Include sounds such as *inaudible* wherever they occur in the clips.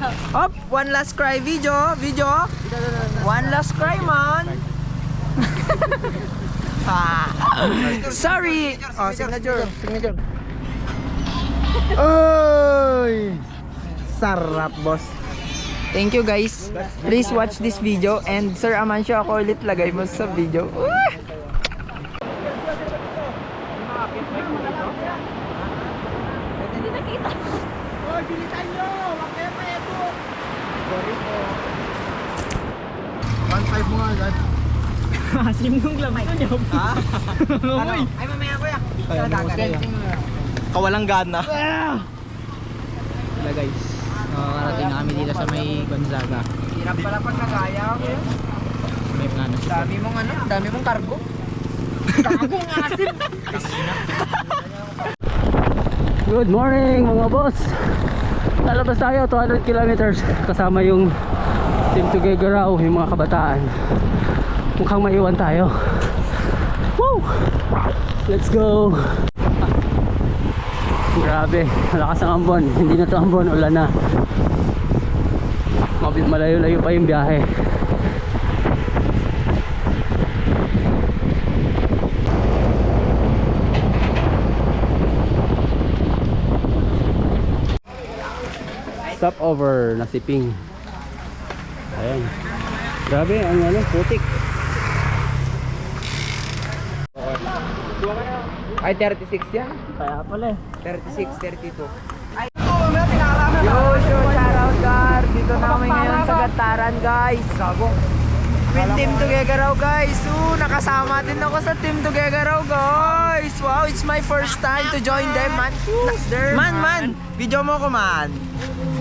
Up, one last cry video, video. One last cry, man. *laughs* Sorry. Oh, signature, signature. Oy! Sarap, boss. Thank you guys. Please watch this video and Sir Amancio ako ulit lagay mo sa video. Ah! Hoy, bilisan nyo! Huwag kayo maeto! Sorry po. 1.5 mo nga agad. Asim nung lamay ko niyo. Ha? ano? *laughs* Ay, mamaya kuya. Sa dagat. Kawalang gana. Wala guys. Nakakarating na kami dito sa may Gonzaga. Hirap pala pag nagaya kuya. May plano si Dami mong ano, dami mong cargo. Gago ng asim. Good morning mga boss! Lalabas tayo 200 kilometers kasama yung Team Tugegaraw, yung mga kabataan. Mukhang maiwan tayo. Woo! Let's go! Grabe, malakas ang ambon. Hindi na to ambon, ulan na. Mabit malayo-layo pa yung biyahe. Stop over na si Ping. Ayan. Grabe, ang ano, putik. Ay, 36 yan. Kaya pala eh. 36, 32. Ay, Yo, yo, shoutout guys. Dito na kami ngayon sa Gataran, guys. Gago. With Team Tugegaraw, guys. Oo, nakasama din ako sa Team Tugegaraw, guys. Wow, it's my first time to join them, man. Man, man. Video mo ko, man.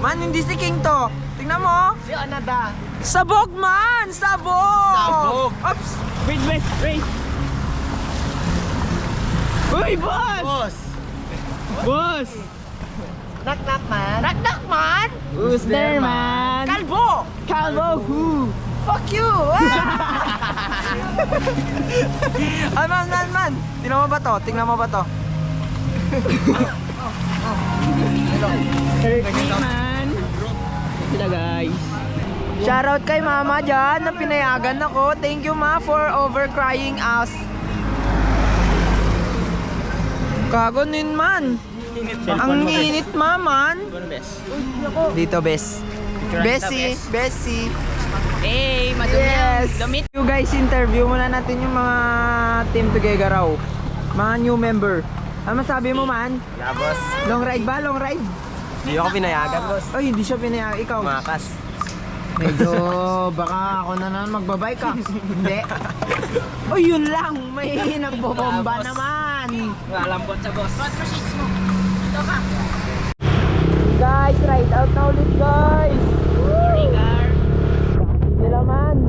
Man, hindi si King to. Tingnan mo. Si Anada. Sabog, man! Sabog! Sabog. Oops! Wait, wait, wait! Uy, boss! Boss! Boss! Knock, knock, man. Knock, knock, man! Who's there, man? Kalbo! Calvo who? Fuck you! *laughs* Ah! man, man, man! Tingnan mo ba to? Tingnan mo ba to? Hey, man! Sila guys. Shoutout kay mama dyan na pinayagan ako. Thank you ma for overcrying us. Kagonin man. Ang init ma man. Dito bes. Bessie, Bessie. Hey, Yes. You guys, interview muna natin yung mga team together raw. Mga new member. Ano masabi mo man? Wala, boss. Long ride ba? Long ride? Hindi ako pinayagan, boss. Ay, hindi siya pinayagan. Ikaw? Makas. Medyo baka ako na naman magbabay ka. *laughs* Hindi. O yun lang, may nagbobomba naman. Po sa boss. Guys, ride out na ulit guys. Sila man.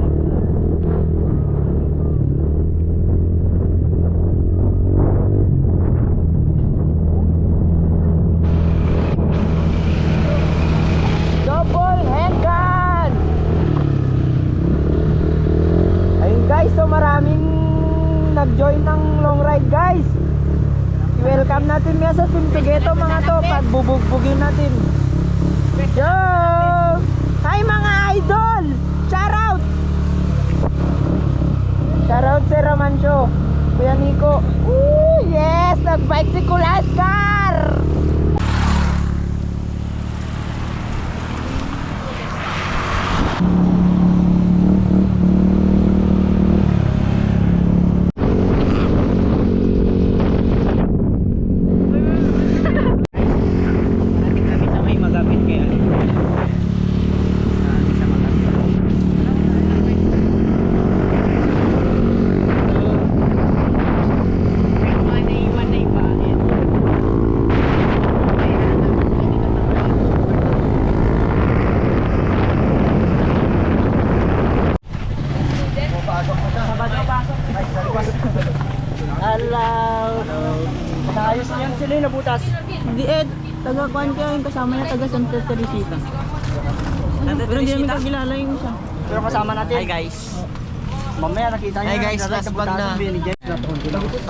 Bubugbugin natin. Yo! Hi mga idol! Shout out! Shout out Sir Ramancho. Kuya Nico. Ooh, yes! Nag-bike si Kulaskar! Natin kami sa may magapit kaya. Natin sa magapit. Hello. Ayos yan sila yung nabutas. Di Ed, taga Kwan ka yung kasama niya taga Santa Teresita. Pero hindi namin kakilala yung isa. Pero kasama natin. Hi guys. Mamaya nakita niyo. Hey guys, last bag na.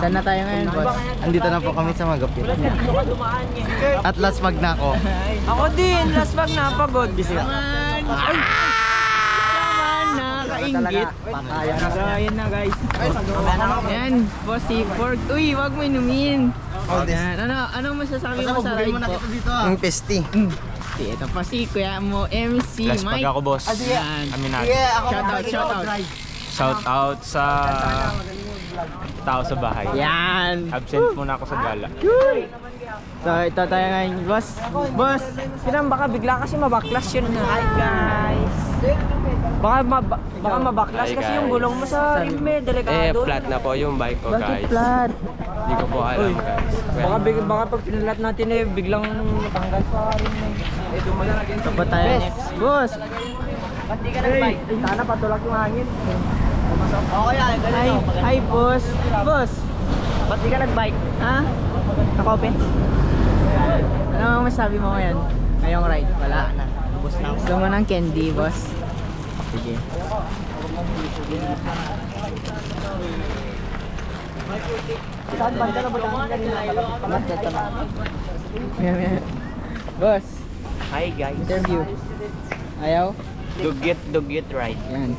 Saan na tayo ngayon, boss? Andito na po kami sa Magapit. At last bag na ako. Ako din, last bag na pagod. Ay! Nakakaingit. So, ayan na guys. Ayan, boss si Pork. Uy, wag mo inumin. Ayan, ano, anong masasabi mo sa ride po? dito ah. Ang pesti. Ito pa si Kuya mo, MC Last pag Mike. ako, boss. Ayan. Aminado. Shout out, shout out. Shout out sa tao sa bahay. Yan. Absent muna ako sa gala. So, ito tayo ngayon, boss. Boss, kinang baka bigla kasi mabaklas yun na. Hi, guys. Baka, mab- baka mabaklas Hi, kasi guys. yung gulong mo sa rim eh, Eh, delikado. flat na po yung bike ko, Bakit guys. flat? Hindi ko po alam, guys. Baka, big, baka pag pinalat natin eh, biglang tanggal pa rin eh. Ito ba tayo next? Boss! Ba't di ka nag-bike? Sana patulak yung hangin. Okay, Hi, hi boss. Boss! Ba't di ka nag-bike? Ha? Nakope? Ano ang masabi mo ngayon? Ngayong ride? Wala na. Ubus na. Gusto mo ng candy, boss? Sige. Boss, Hi guys. interview. Ayaw? Dugyot, dugyot right. Yan.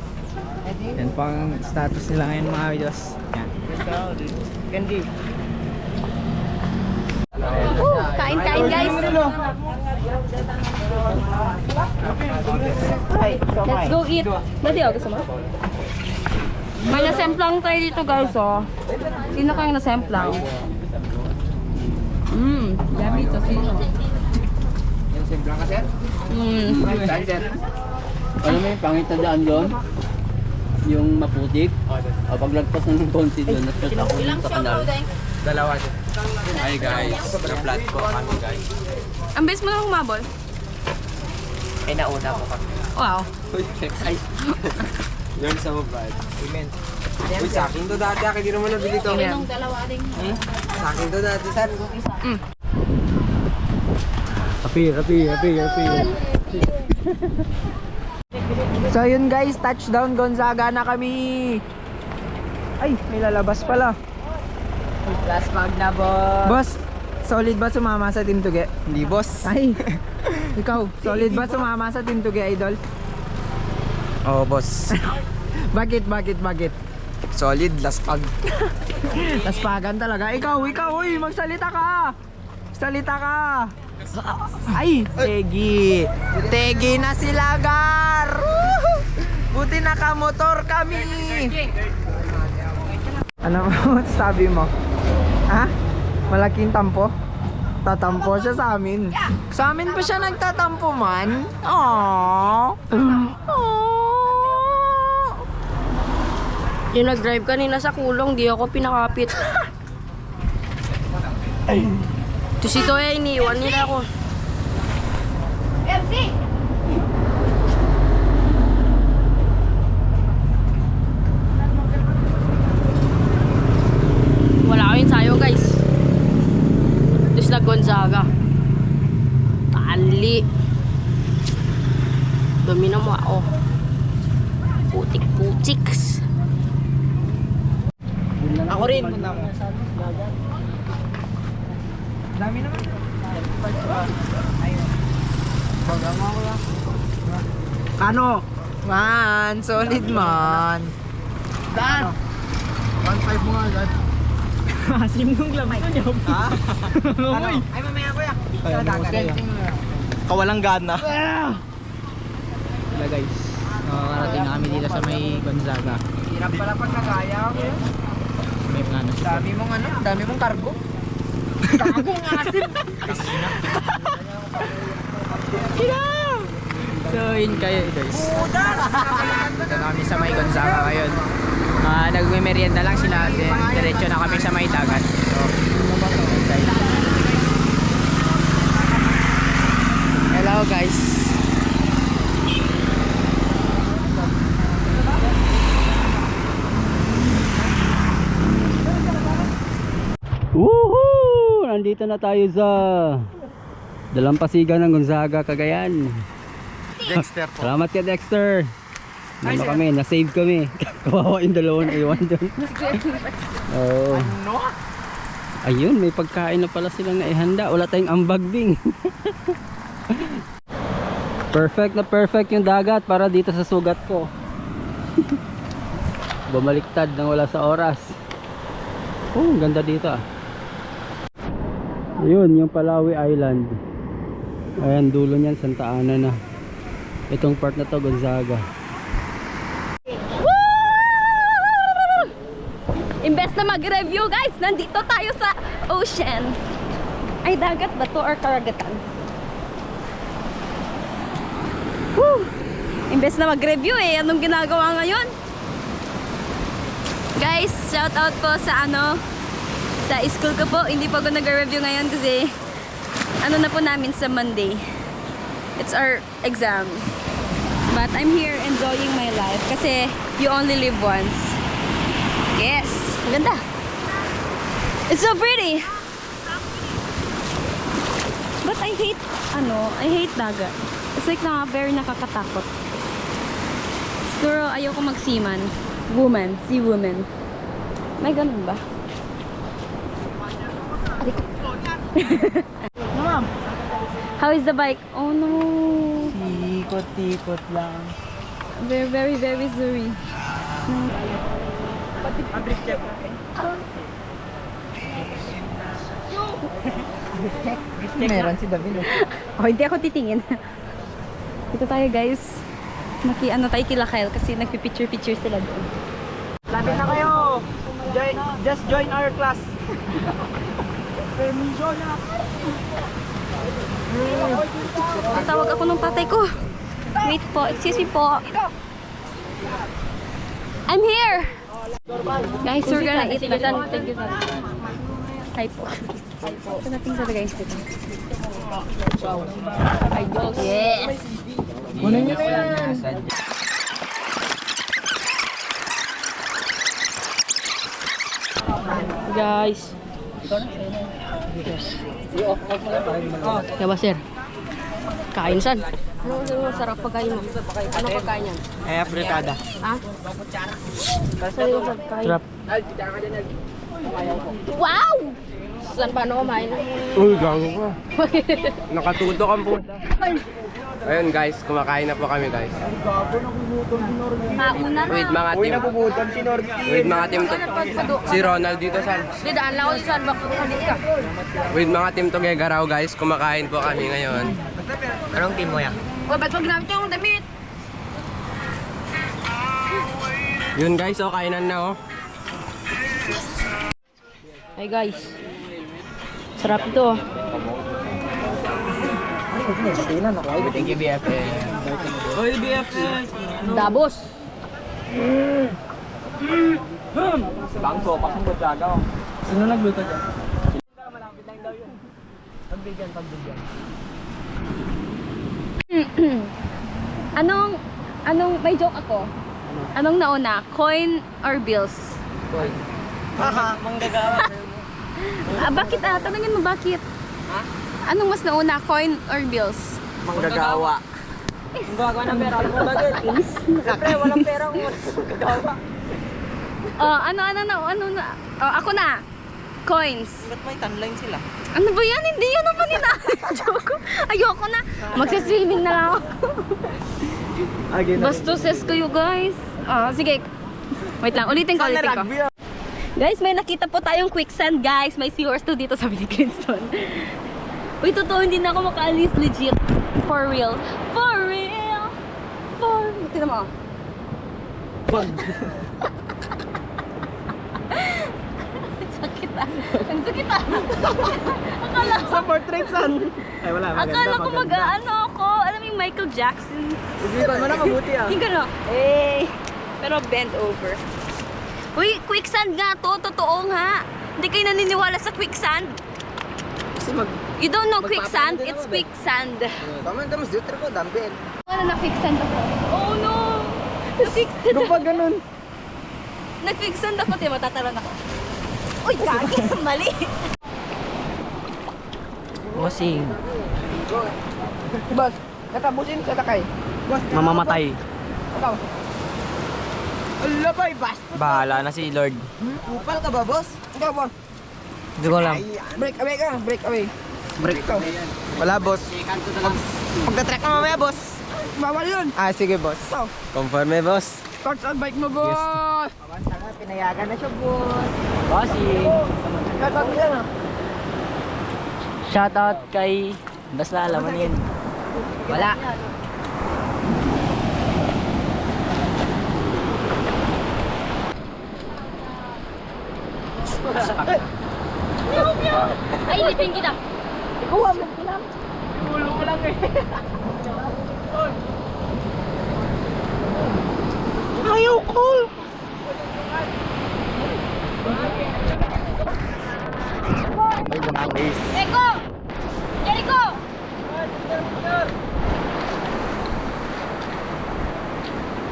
Yan po ang status nila ngayon mga videos. Yan. Candy. Kain-kain guys. Let's go eat. Dati ako gusto mo? May nasemplang tayo dito guys oh. Sino kayong nasemplang? Mmm, yummy to sino? Yung simplang ka sir? Mmm. Saan sir? Mo yung pangit na daan doon? Yung maputik. O paglagpas ng konti doon, nagkat ako sa kanal. Dalawa sir. Hi, guys. Na-flat po kami, guys. Ang best mo na humabol? Eh nauna ko kami. Wow. *laughs* Yan sa mobile. Amen. Uy, sa akin to dati. Akin di naman nabili to. Yung dalawa rin. Sa akin to dati sir. Happy, happy, happy, happy. So yun guys, touchdown Gonzaga na kami. Ay, may lalabas pala. Last bag na boss. Boss, solid ba sumama sa Team Tuge? Hindi boss. Ay, *laughs* ikaw, solid ba sumama sa Team Tuge, idol? Oo boss. *laughs* Bakit, bakit, bakit? Solid, last pag. *laughs* Laspagan talaga. Ikaw, ikaw, uy, magsalita ka. Salita ka. Ay, Tegi. Tegi na sila, Gar. Buti nakamotor kami. Ano *laughs* sabi mo? Ha? Malaking tampo? Tatampo siya sa amin. Sa amin pa siya nagtatampo man. Aww. Aww. Yung nag-drive kanina sa kulong, di ako pinakapit. Tapos ito eh, iniwan nila ako. Wala ko yung sayo guys. Tapos na Gonzaga. Tali. Dumi na mo ako. Putik-putiks. Ako rin. Dami naman. Ano? Man, solid man. Dan. 1.5 mo nga agad. *laughs* Asim nung lamay ko niyo. Ha? *laughs* Ano? Ay, mamaya ko ya. Sa dagat. Kawalang gana. Wala guys. Nakakarating na kami dito sa may Gonzaga. Hirap pala pag nagaya ako. May mga ano. Dami mong ano, dami mong cargo. *laughs* Cargo ng asim. So yun kayo guys. Dito kami sa may Gonzaga ngayon. Ah, nagme-merienda lang sila din. Diretso na kami sa may dagat. So. Hello guys. Woohoo! Nandito na tayo sa Dalampasigan ng Gonzaga, Cagayan. Dexter po. Salamat ka Dexter. Ano kami, na-save kami. *laughs* Kawawa yung dalawang iwan doon. Oo. Ayun, may pagkain na pala silang naihanda. Wala tayong ambag bing. *laughs* perfect na perfect yung dagat para dito sa sugat ko. *laughs* Bumaliktad nang wala sa oras. Oh, ang ganda dito ah. Ayun, yung Palawi Island. Ayan, dulo niyan, Santa Ana na. Itong part na to, Gonzaga. Imbes na mag-review guys, nandito tayo sa ocean. Ay, dagat ba to or karagatan? Woo! Imbes na mag-review eh, anong ginagawa ngayon? Guys, shout out po sa ano, sa school ko po. Hindi po ako nag-review ngayon kasi ano na po namin sa Monday. It's our exam. But I'm here enjoying my life kasi you only live once. Yes, ganda. It's so pretty. But I hate, ano, I hate dagat. It's like na very nakakatakot. Siguro ayoko magsiman. Woman, sea woman. May ganun ba? Ko. How is the bike? Oh no. Tikot-tikot lang. Very, very, very sorry. *laughs* Meron si David. Oh, hindi ako titingin. Ito tayo guys. Maki ano tayo kila Kyle kasi nagpipicture-picture sila doon. Lapit na kayo! Join, just join our class. Permission na. Tatawag ako ng tatay ko. Wait po, excuse me po. I'm here! Guys, we're gonna eat. Thank you. Hi po. Ito natin sa guys dito. Yes! Kunin nyo na yan. Guys. Diba sir? Kain san? Ano ano sarap pagkain mo? Ano pagkain yan? Eh, afritada. Ha? Saan yung pagkain? Sarap. Wow! Saan ba ano kumain? Uy, gago ka. *laughs* Nakatuto kang po. Ayun guys, kumakain na po kami guys. Mauna na. With mga Uy, team. nabubutan si Norby. With mga team to. Si Ronald dito san. Di daan lang ako sa saan baka kulit ka. With mga team to Gegaraw guys, kumakain po kami ngayon. Anong team mo yan? Uy, ba't wag namin yung damit? Yun guys, oh, kainan na oh. Hey guys. Sarap ito. Thank you BFF. Oy, BFF. Dabos. Bangso, pasang butsaga. Sino nagluto dyan? Pagbigyan, pagbigyan. *clears throat* Anong, anong, may joke ako. Anong nauna? Coin or bills? Haha, *laughs* manggagawa. Ah, bakit ah? Tanungin mo bakit? Anong mas nauna? Coin or bills? Manggagawa. Ang gagawa ng pera mo, bakit? Siyempre, walang pera mo. Manggagawa. Oh, *laughs* ano, ano, na, ano na? Oh, ako na. Coins. Ba't may timeline sila? Ano ba yan? Hindi yun naman nila. *laughs* Joke ko. Ayoko na. Magsiswimming na lang ako. Again, Bastuses ko you guys. Ah, sige. Wait lang, ulitin ko, ulitin ko. Guys, may nakita po tayong quicksand, guys. May seahorse to dito sa Billy Kingston. Uy, totoo, hindi na ako makaalis. Legit. For real. For real. For... Tignan mo. Sakit *laughs* Ang sakit ah. Akala ko, Sa portrait son. Ay, wala. akala ko mag-ano ako. Alam mo yung Michael Jackson. Ibigan mo na mabuti ah. Yung gano'n. Eh. Pero bend over. Uy, quicksand nga to. Totoo nga. Hindi kayo naniniwala sa quicksand. Kasi mag... You don't know quicksand? It's be. quicksand. Tama mas dito ko, dumbbell. Ano na quicksand ako? Oh no! Na-quicksand ako. pa ganun? Na-quicksand ako. Tiyo, matatalon ako. Uy, gagi. *laughs* Mali. Bossing. Boss, natabusin sa takay. Boss, Mamamatay. Ikaw. Ala ba, bastos. Bahala na si Lord. Upal ka ba, boss? Ikaw ba? Hindi ko alam. Break away ka, break away. Break ka. Wala, boss. Pag, pagka-track mo mamaya, boss. Bawal yun. Ah, sige, boss. Conforme, boss. Parts on bike mo, boss. Pinayagan na siya, boss. Bossing! Shoutout mo yan, ah. Shoutout kay... Basta alam mo yun. Wala. Ay, lipin kita. *laughs* Ayaw ko. Eko! Jericho!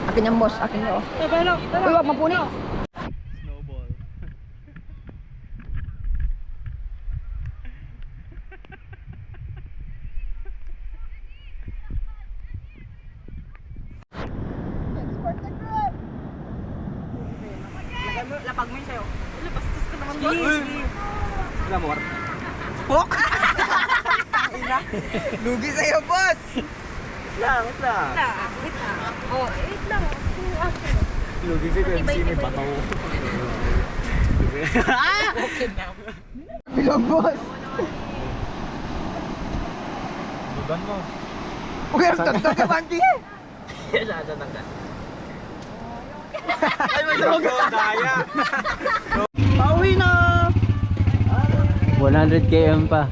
Akin yan, boss. Akin yan, oh. Uy, wag mapuni. Pok! *laughs* Lugi sa'yo, boss! Lang, lang. Oh, wait lang. Lugi si Bensi, may bataw. Bilang, boss! Bugan mo. Uy, ang tagtag ka, Banti! Ay, may droga! *laughs* Daya! Pauwi na! 100 km pa.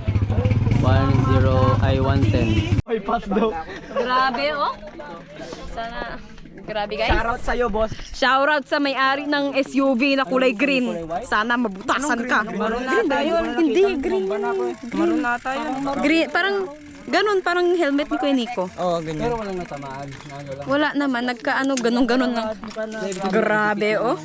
10 ay 110. Ay, pass daw. Grabe, oh. Sana... Grabe, guys. Shoutout sa'yo, boss. Shoutout sa may-ari ng SUV na kulay green. Sana mabutasan ka. Maroon na tayo. Hindi, green. Maroon na tayo. Green, parang ganun, parang helmet ni Kuya Nico. Oo, oh, ganyan. Walang natamaan. Ano lang. Wala naman, nagkaano, ganun-ganun lang. Grabe, oh.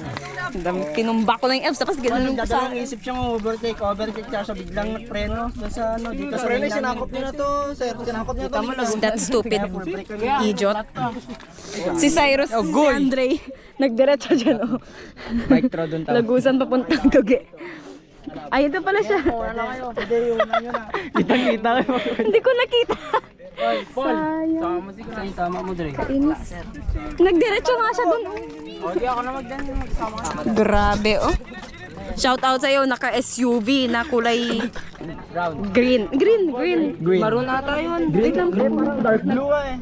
Dam, kinumba ko lang yung Fs, tapos ganun ko sa... isip siyang overtake, overtake siya siya biglang nagpreno doon sa ano, dito sa Preno, sinakop niya na to, sir. Sinakop niya to. Tama na. That stupid idiot. Si Cyrus, si Andre, *laughs* nagdiretso dyan, oh. Bike throw dun tao. Lagusan papuntang Dugi. Ay, ito pala siya. *laughs* Kitang-kita ko. Hindi ko nakita. Sayang. Saan tama mo, Dre? Inis. Nagdiretso nga siya dun. Grabe, oh. Shout out sa'yo, naka-SUV na kulay green. Green, green. Maroon na tayo yun. Green lang. Dark blue eh.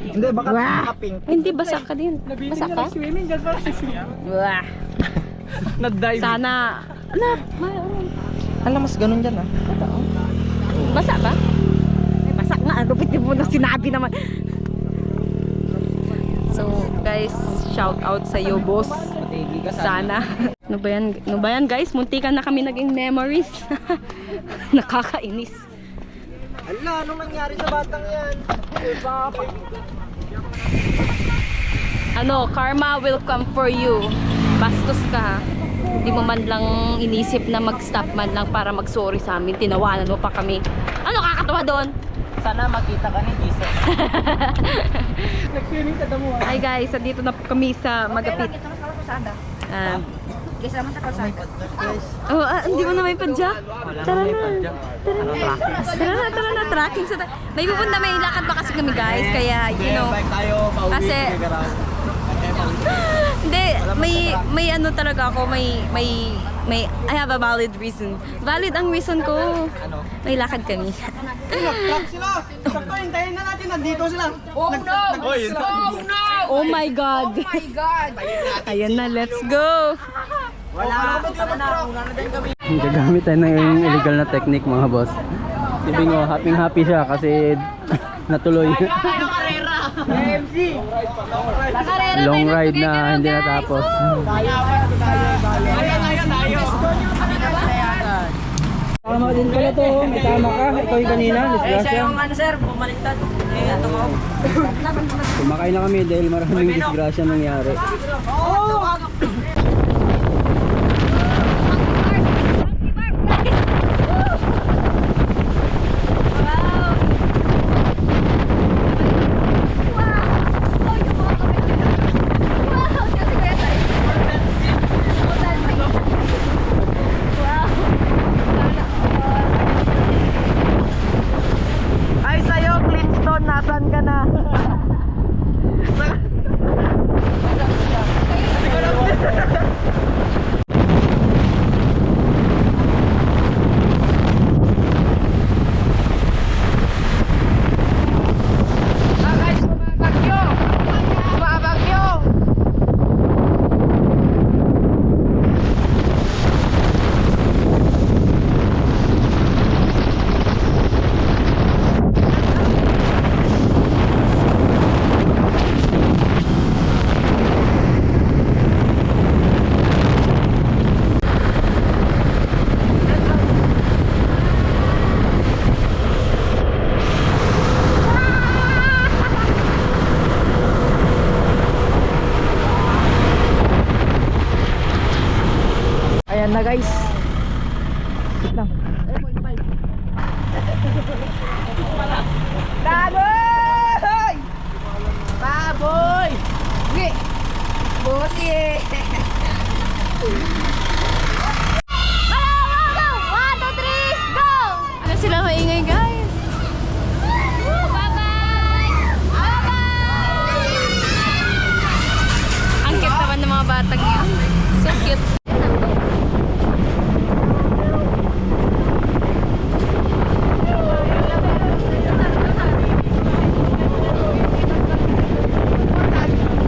Hindi, baka Wah! pink. Hindi, basa ka din. Basa ka? Wah! Nag-dive. Sana, ala, ma- Alam, mas ganun dyan ah. basa ba? Ay, basa nga. Ang lupit mo na sinabi naman. So, guys, shout out sa iyo, boss. Sana. Ano ba yan, ano ba yan guys? Muntikan na kami naging memories. *laughs* Nakakainis. Ala, anong nangyari sa batang yan? Ano, karma will come for you. Bastos ka ha. Hindi mo man lang inisip na mag-stop man lang para mag-sorry sa amin. Tinawanan mo pa kami. Ano kakatawa doon? Sana makita ka ni Jesus. *laughs* Hi guys, dito na po kami sa Magapit. Ah. Oh, ah, hindi mo na may padyak. Tara na. Tara na. Tara na, tara na. Tracking sa... May pupunta, may lakad pa kasi kami guys. Kaya, you know. tayo, pauwi. Kasi... Hindi, may may ano talaga ako, may may may I have a valid reason. Valid ang reason ko. May lakad kami. Nag-clock sila! Sakto, hintayin na natin. Nandito sila. Oh no! Oy, *laughs* Oh no! Oh my god. Oh my God! Ayan na, let's go. Wala. Tama na. Una na din kami. Gagamit tayo ng illegal na technique mga boss. Si Bingo, happy happy siya kasi *laughs* natuloy. Long ride na hindi natapos. Tama din pala to. May tama ka. Ikaw yung kanina. Disgrasya. ano sir, bumaliktad. Eh, tumaw. Kumakain na kami dahil maraming disgrasya nangyari. na guys. Wait lang. Baboy! Baboy! Uwi! Bosi! Ano sila maingay guys? Bye-bye! Bye-bye! Ang cute naman ng mga batang yun. So cute.